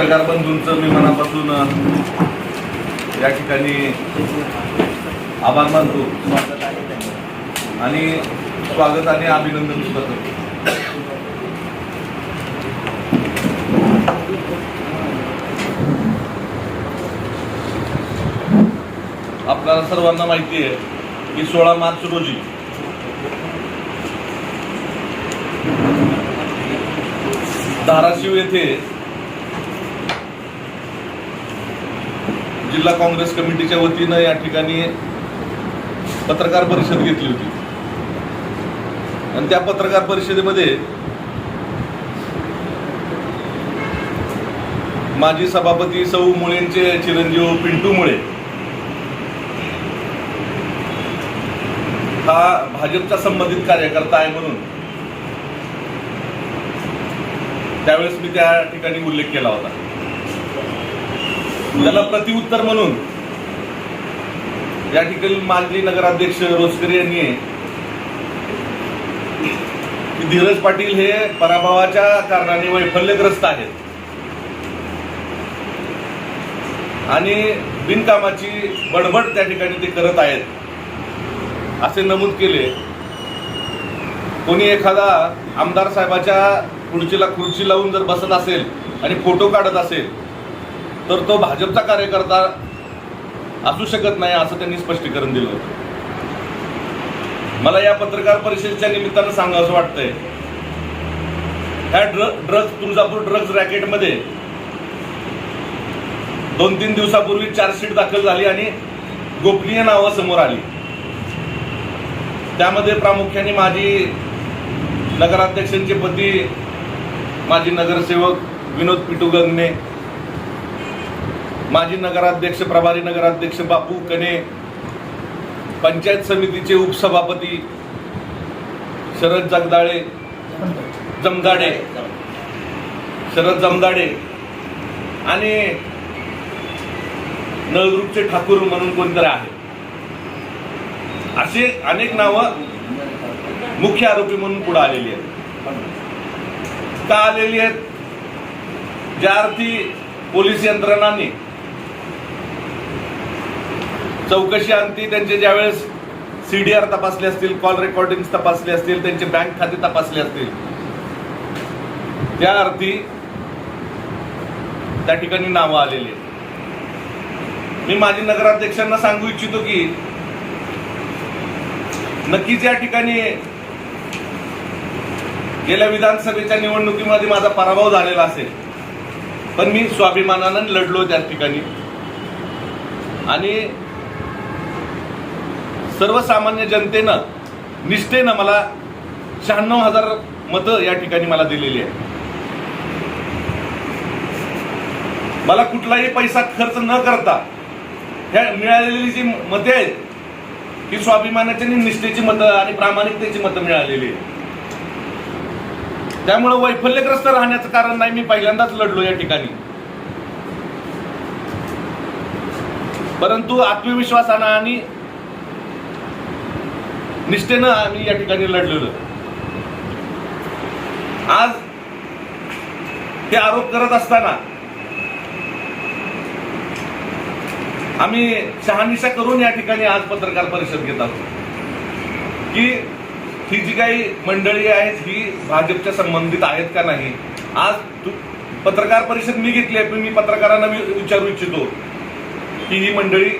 पत्रकार बंधूंचं मी मनापासून या ठिकाणी आभार मानतो. आणि स्वागत आणि अभिनंदन सुद्धा करतो. आपल्याला सर्वांना माहिती आहे की सोळा मार्च रोजी धाराशिव येथे जिल्हा काँग्रेस कमिटीच्या वतीनं या ठिकाणी पत्रकार परिषद घेतली होती. आणि त्या पत्रकार परिषदेमध्ये माजी सभापती सौ मुळेंचे चिरंजीव पिंटू मुळे हा भाजपचा संबंधित कार्यकर्ता आहे म्हणून त्यावेळेस मी त्या ठिकाणी उल्लेख केला होता. त्याला प्रतिउत्तर म्हणून या ठिकाणी माजी नगराध्यक्ष रोसकर यांनी धीरज पाटील हे पराभवाच्या कारणाने वैफल्यग्रस्त आहेत. आणि बिनकामाची बडबड त्या ठिकाणी ते करत आहेत. असे नमूद केले. कोणी एखादा आमदार साहेबाच्या खुर्चीला खुर्ची लावून जर बसत असेल आणि फोटो काढत असेल तर तो भाजपचा कार्यकर्ता असू शकत नाही असं त्यांनी स्पष्टीकरण दिलं होतं. मला या पत्रकार परिषदेच्या निमित्तानं सांगावं वाटतंय. ह्या ड्रग ड्रग्ज तुळजापूर ड्रग्ज रॅकेटमध्ये दोन तीन दिवसापूर्वी चार्जशीट दाखल झाली आणि गोपनीय नावं समोर आली. त्यामध्ये प्रामुख्याने माझी नगराध्यक्षांचे पती माजी नगरसेवक विनोद पिटू गंगणे माजी नगराध्यक्ष प्रभारी नगराध्यक्ष बापू कने पंचायत समितीचे उपसभापती शरद जगदाळे जमदाडे शरद जमदाडे आणि नळदुर्गचे ठाकूर म्हणून कोणतरी आहे. असे अनेक नावं मुख्य आरोपी म्हणून पुढे आलेली आहेत. का आलेली आहेत? ज्या अर्थी पोलीस यंत्रणांनी चौकशी अंती त्यांचे ज्यावेळेस सीडीआर तपासले असतील कॉल रेकॉर्डिंग तपासले असतील त्यांचे बँक खाते तपासले असतील त्या अर्थी त्या ठिकाणी नावं आलेली आहेत. मी माजी नगराध्यक्षांना सांगू इच्छितो की नक्कीच या ठिकाणी गेल्या विधानसभेच्या निवडणुकीमध्ये माझा पराभव झालेला असेल पण मी स्वाभिमानानं लढलो त्या ठिकाणी. आणि सर्वसामान्य जनतेनं निष्ठेनं मला शहाण्णव हजार मतं या ठिकाणी मला दिलेली आहे मला कुठलाही पैसा खर्च न करता ह्या मिळालेली जी मते आहेत ही स्वाभिमानाची आणि निष्ठेची मतं आणि प्रामाणिकतेची मतं मिळालेली आहेत. त्यामुळे वैफल्यग्रस्त राहण्याचं कारण नाही मी पहिल्यांदाच लढलो या ठिकाणी. परंतु आत्मविश्वासानं आणि निष्ठेनं आम्ही या ठिकाणी लढलेलो. आज हे आरोप करत असताना आम्ही शहानिशा करून या ठिकाणी आज पत्रकार परिषद घेत आहोत. की ही जी काही मंडळी आहेत ही भाजपच्या संबंधित आहेत का नाही आज तु- पत्रकार परिषद मी घेतली आहे पण मी पत्रकारांना वि- विचारू इच्छितो की ही मंडळी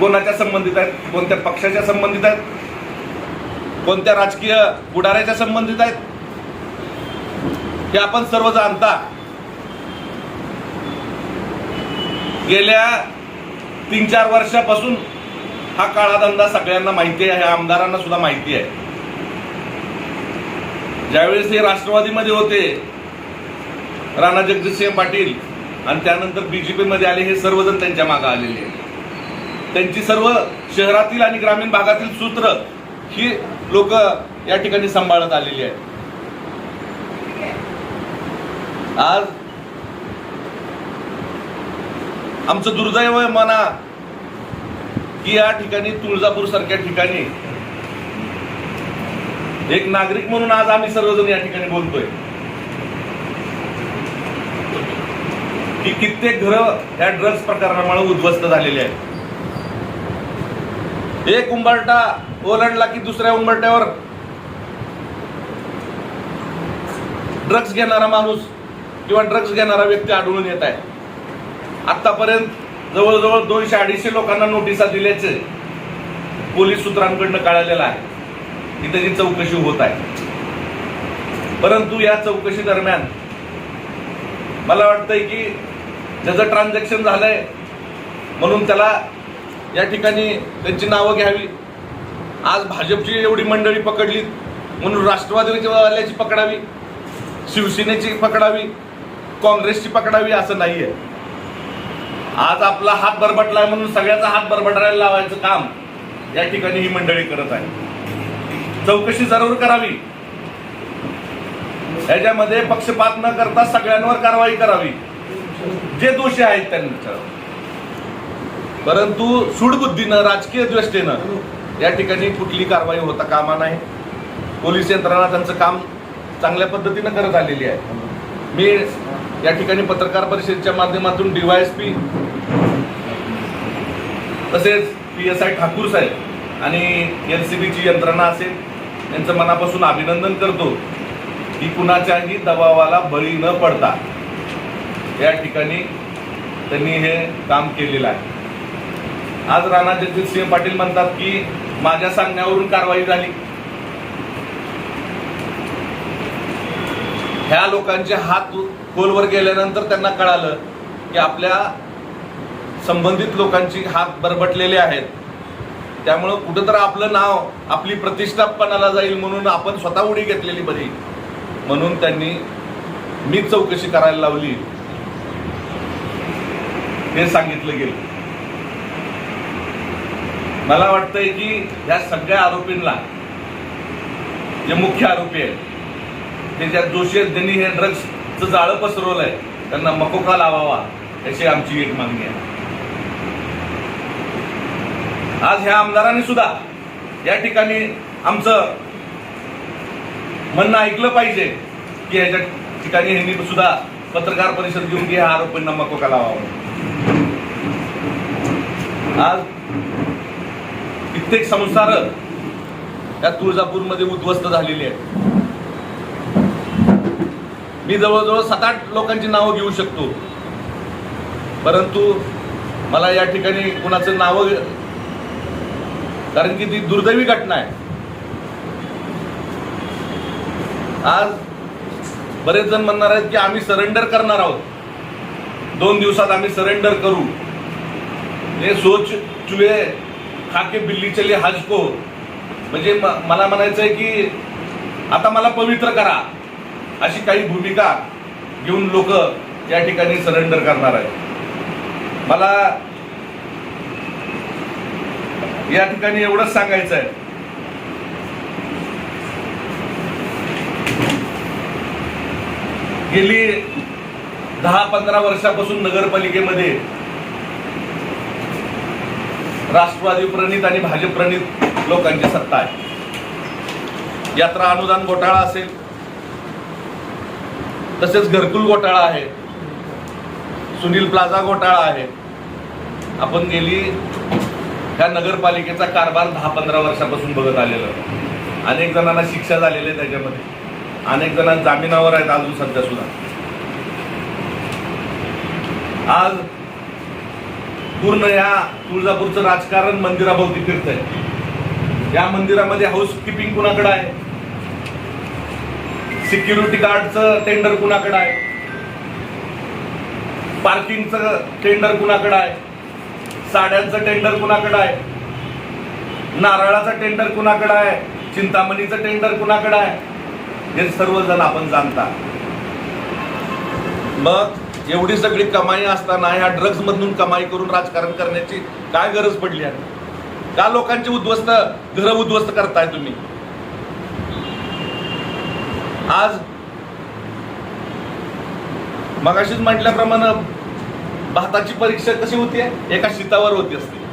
कोणाच्या संबंधित आहेत कोणत्या पक्षाच्या संबंधित आहेत कोणत्या राजकीय पुढाऱ्याच्या संबंधित आहेत हे आपण सर्व जाणता. गेल्या तीन चार वर्षापासून हा काळा धंदा सगळ्यांना माहिती आहे आमदारांना सुद्धा माहिती आहे. ज्यावेळेस हे राष्ट्रवादीमध्ये होते राणा जगजितसिंह पाटील आणि त्यानंतर बीजेपी मध्ये आले हे सर्वजण त्यांच्या मागे आलेले आहेत. त्यांची सर्व शहरातील आणि ग्रामीण भागातील सूत्र ही लोक या ठिकाणी सांभाळत आलेली आहेत. आज आमचं दुर्दैव आहे म्हणा की या ठिकाणी तुळजापूर सारख्या ठिकाणी एक नागरिक म्हणून आज आम्ही सर्वजण या ठिकाणी बोलतोय. की कित्येक घरं या ड्रग्ज प्रकारामुळे उद्ध्वस्त झालेली आहेत. एक उंबरटा ओलांडला की दुसऱ्या उंबरट्यावर ड्रग्ज घेणारा माणूस किंवा ड्रग्ज घेणारा व्यक्ती आढळून येत आहे. आतापर्यंत जवळजवळ दोनशे अडीचशे लोकांना नोटिसा दिल्याचे पोलीस सूत्रांकडनं कळालेलं आहे. की त्याची चौकशी होत आहे. परंतु या चौकशी दरम्यान मला वाटतंय की ज्याचं ट्रान्झॅक्शन झालंय म्हणून त्याला या ठिकाणी त्यांची नावं घ्यावी. आज भाजपची एवढी मंडळी पकडली म्हणून राष्ट्रवादीची वाल्याची पकडावी शिवसेनेची पकडावी काँग्रेसची पकडावी असं नाही आहे आज आपला हात बरबटलाय म्हणून सगळ्याचा हात बरबटायला लावायचं काम या ठिकाणी ही मंडळी करत आहे. चौकशी जरूर करावी. याच्यामध्ये पक्षपात न करता सगळ्यांवर कारवाई करावी. जे दोषी आहेत त्यांच्यावर. परंतु सूडबुद्धीनं राजकीय दृष्टीनं या ठिकाणी कुठली कारवाई होता कामा नाही. पोलीस यंत्रणा त्यांचं काम चांगल्या पद्धतीनं करत आलेली आहे. मी या ठिकाणी पत्रकार परिषदेच्या माध्यमातून डीवायएसपी तसेच पी एस आय ठाकूर साहेब आणि एल सी बीची यंत्रणा असेल यांचं मनापासून अभिनंदन करतो की कुणाच्याही दबावाला बळी न पडता या ठिकाणी त्यांनी हे काम केलेलं आहे. आज राणा जगजितसिंह पाटील म्हणतात की माझ्या सांगण्यावरून कारवाई झाली. ह्या लोकांचे हात खोलवर गेल्यानंतर त्यांना कळालं की आपल्या संबंधित लोकांची हात बरबटलेले आहेत. त्यामुळं कुठंतर आपलं नाव आपली प्रतिष्ठापणाला जाईल म्हणून आपण स्वतः उडी घेतलेली बरी. म्हणून त्यांनी मी चौकशी करायला लावली. हे सांगितलं गेलं. मला वाटतंय की या सगळ्या आरोपींना जे मुख्य आरोपी आहेत ते ज्या दोषी आहेत त्यांनी हे ड्रग्सचं जाळं पसरवलंय त्यांना मकोका लावावा याची आमची एक मागणी आहे. आज ह्या आमदारांनी सुद्धा या ठिकाणी आमचं म्हणणं ऐकलं पाहिजे की ह्याच्या ठिकाणी ह्यांनी सुद्धा पत्रकार परिषद घेऊन की ह्या आरोपींना मकोका लावावा आज कित्येक संसार या तुळजापूरमध्ये उद्ध्वस्त झालेली आहेत. मी जवळजवळ सात आठ लोकांची नावं घेऊ शकतो. परंतु मला या ठिकाणी कुणाचं नावं कारण की ती दुर्दैवी घटना आहे. आज बरेच जण म्हणणार आहेत की आम्ही सरेंडर करणार आहोत. दोन दिवसात आम्ही सरेंडर करू. हे सोच चुए खाके बिल्ली चले हजको म्हणजे मला म्हणायचंय की आता मला पवित्र करा. अशी काही भूमिका घेऊन लोक या ठिकाणी सरेंडर करणार आहेत. मला या ठिकाणी एवढंच सांगायचं आहे गेली दहा पंधरा वर्षापासून नगरपालिकेमध्ये राष्ट्रवादी प्रणित आणि भाजप प्रणित लोकांची सत्ता आहे. यात्रा अनुदान घोटाळा असेल तसेच घरकुल घोटाळा आहे सुनील प्लाझा घोटाळा आहे. आपण गेली ह्या नगरपालिकेचा कारभार दहा पंधरा वर्षापासून बघत आलेलं. अनेक जणांना शिक्षा झालेली आहे त्याच्यामध्ये. अनेक जणांना जामिनावर आहेत अजून सध्या सुद्धा. आज पूर्ण या तुळजापूरचं राजकारण मंदिराभोवती फिरत आहे या मंदिरामध्ये हाऊस किपिंग कुणाकडे आहे? सिक्युरिटी गार्डचं टेंडर कुणाकडे आहे? पार्किंगचं टेंडर कुणाकडे आहे? साड्यांचं टेंडर कुणाकडे आहे? नारळाचं टेंडर कुणाकडे आहे? चिंतामणीचं टेंडर कुणाकडे आहे? हे सर्वजण आपण जाणता. मग एवढी सगळी कमाई असताना ह्या ड्रग्ज मधून कमाई करून राजकारण करण्याची काय गरज पडली आहे का लोकांची उद्ध्वस्त घर उद्ध्वस्त करताय तुम्ही? आज मगाशीच म्हटल्याप्रमाणे भाताची परीक्षा कशी होती एका शीतावर होती असते.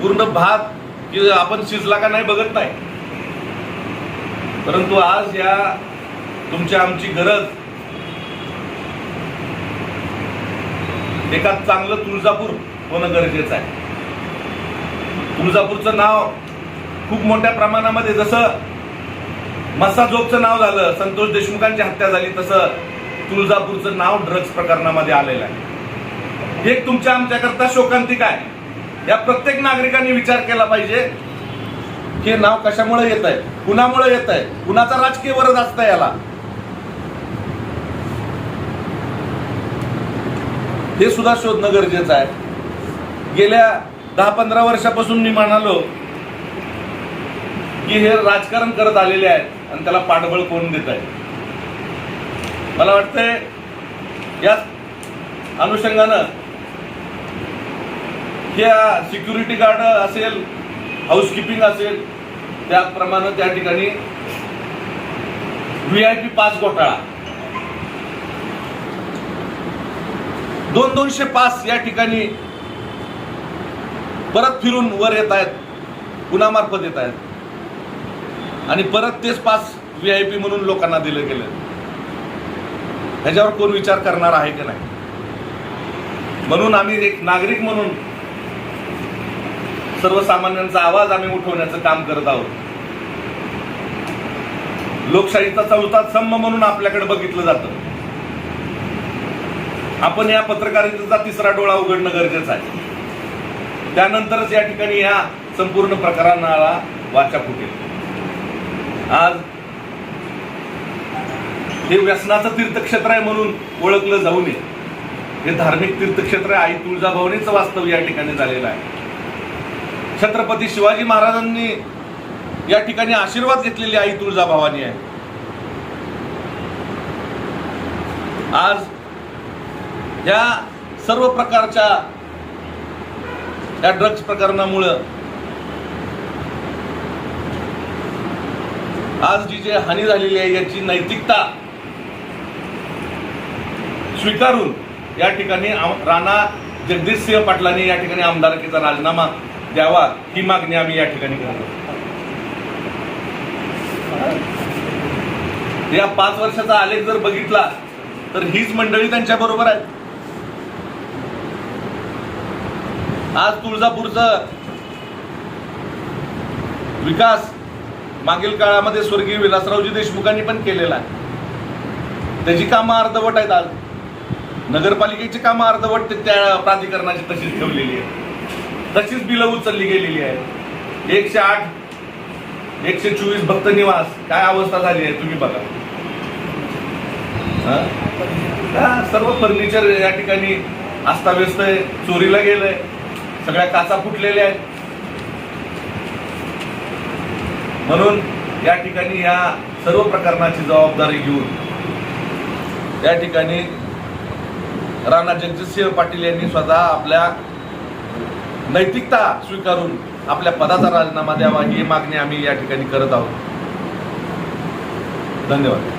पूर्ण भात की आपण शिजला का नाही बघत नाही. परंतु आज या तुमच्या आमची गरज एका चांगलं तुळजापूर होणं गरजेचं आहे. तुळजापूरचं नाव खूप मोठ्या प्रमाणामध्ये जसं मस्साजोगचं नाव झालं संतोष देशमुखांची हत्या झाली तसं तुळजापूरचं नाव ड्रग्ज प्रकरणामध्ये आलेलं आहे. हे एक तुमच्या आमच्याकरता शोकांतिक आहे. या प्रत्येक नागरिकांनी विचार केला पाहिजे की हे नाव कशामुळे येत आहे कुणामुळे येत आहे कुणाचा राजकीय वरद असतं याला? हे सुद्धा शोधणं गरजेचं आहे. गेल्या दहा पंधरा वर्षापासून मी म्हणालो की हे राजकारण करत आलेले आहेत आणि त्याला पाठबळ कोण देत आहे? मला वाटतंय या अनुषंगानं या सिक्युरिटी गार्ड असेल हाऊसकीपिंग असेल त्याप्रमाणे त्या ठिकाणी व्ही आय पी पास घोटाळा. दोन दोनशे पास या ठिकाणी परत फिरून वर येत आहेत कुणामार्फत येत आहेत. आणि परत तेच पास व्ही आय पी म्हणून लोकांना दिलं गेलं. ह्याच्यावर कोण विचार करणार आहे की नाही? म्हणून आम्ही एक नागरिक म्हणून सर्वसामान्यांचा आवाज आम्ही उठवण्याचं काम करत आहोत. लोकशाहीचा चौथा स्तंभ म्हणून आपल्याकडे बघितलं जातं. आपण या पत्रकारितेचा तिसरा डोळा उघडणं गरजेचं आहे. त्यानंतरच या ठिकाणी या संपूर्ण प्रकरणाला वाचा फुटेल. आज हे व्यसनाचं तीर्थक्षेत्र आहे म्हणून ओळखलं जाऊ नये. हे धार्मिक तीर्थक्षेत्र आई तुळजाभवानीचं वास्तव या ठिकाणी झालेलं आहे. छत्रपती शिवाजी महाराजांनी या ठिकाणी आशीर्वाद घेतलेली आई तुळजाभवानी आहे आज या सर्व प्रकारच्या या ड्रग्ज प्रकरणामुळं आज जी जे हानी झालेली आहे याची नैतिकता स्वीकारून या ठिकाणी राणा जगदीश सिंह पाटलांनी या ठिकाणी आमदारकीचा राजीनामा द्यावा ही मागणी आम्ही या ठिकाणी करतो या पाच वर्षाचा आलेख जर बघितला तर हीच मंडळी त्यांच्या बरोबर आहे आज तुळजापूरचं विकास मागील काळामध्ये स्वर्गीय विलासरावजी देशमुखांनी पण केलेला आहे. त्याची कामं अर्धवट आहेत आज. नगरपालिकेची कामं अर्धवट त्या प्राधिकरणाची तशीच ठेवलेली आहे तशीच बिलं उचलली गेलेली आहे एकशे आठ एकशे चोवीस भक्त निवास काय अवस्था झाली आहे तुम्ही बघा. सर्व फर्निचर या ठिकाणी अस्ताव्यस्त आहे चोरीला गेलंय. सगळ्या काचा फुटलेल्या आहेत. म्हणून या ठिकाणी या सर्व प्रकरणाची जबाबदारी घेऊन या ठिकाणी राणा जगजितसिंह पाटील यांनी स्वतः आपल्या नैतिकता स्वीकारून आपल्या पदाचा राजीनामा द्यावा ही मागणी आम्ही या ठिकाणी करत आहोत. धन्यवाद.